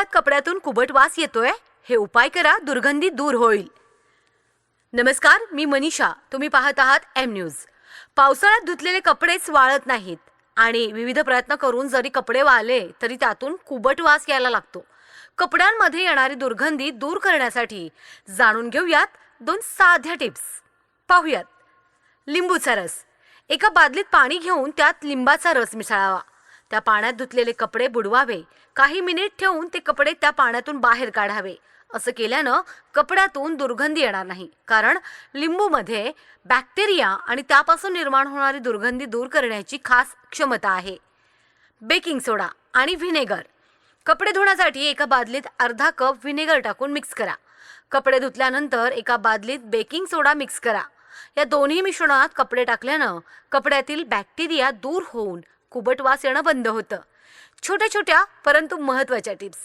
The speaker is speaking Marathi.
काळात कपड्यातून कुबट वास येतोय? हे उपाय करा दुर्गंधी दूर होईल. नमस्कार मी मनीषा. तुम्ही पाहत आहात एम न्यूज पावसाळ्यात धुतलेले कपडेच वाळत नाहीत. आणि विविध प्रयत्न करून जरी कपडे वाळले तरी त्यातून कुबट वास यायला लागतो. कपड्यांमध्ये येणारी दुर्गंधी दूर करण्यासाठी जाणून घेऊयात दोन साध्या टिप्स. पाहूयात. लिंबूचा रस. एका बादलीत पाणी घेऊन त्यात लिंबाचा रस मिसळावा. त्या पाण्यात धुतलेले कपडे बुडवावे. काही मिनिट ठेवून ते कपडे त्या पाण्यातून बाहेर काढावे. असं केल्यानं कपड्यातून दुर्गंधी येणार नाही. कारण लिंबूमध्ये बॅक्टेरिया आणि त्यापासून निर्माण होणारी दुर्गंधी दूर करण्याची खास क्षमता आहे. बेकिंग सोडा आणि व्हिनेगर. कपडे धुण्यासाठी एका बादलीत अर्धा कप व्हिनेगर टाकून मिक्स करा. कपडे धुतल्यानंतर एका बादलीत बेकिंग सोडा मिक्स करा. या दोन्ही मिश्रणात कपडे टाकल्यानं कपड्यातील बॅक्टेरिया दूर होऊन कुबट वास येणं बंद होतं. छोट्या छोट्या परंतु महत्त्वाच्या टिप्स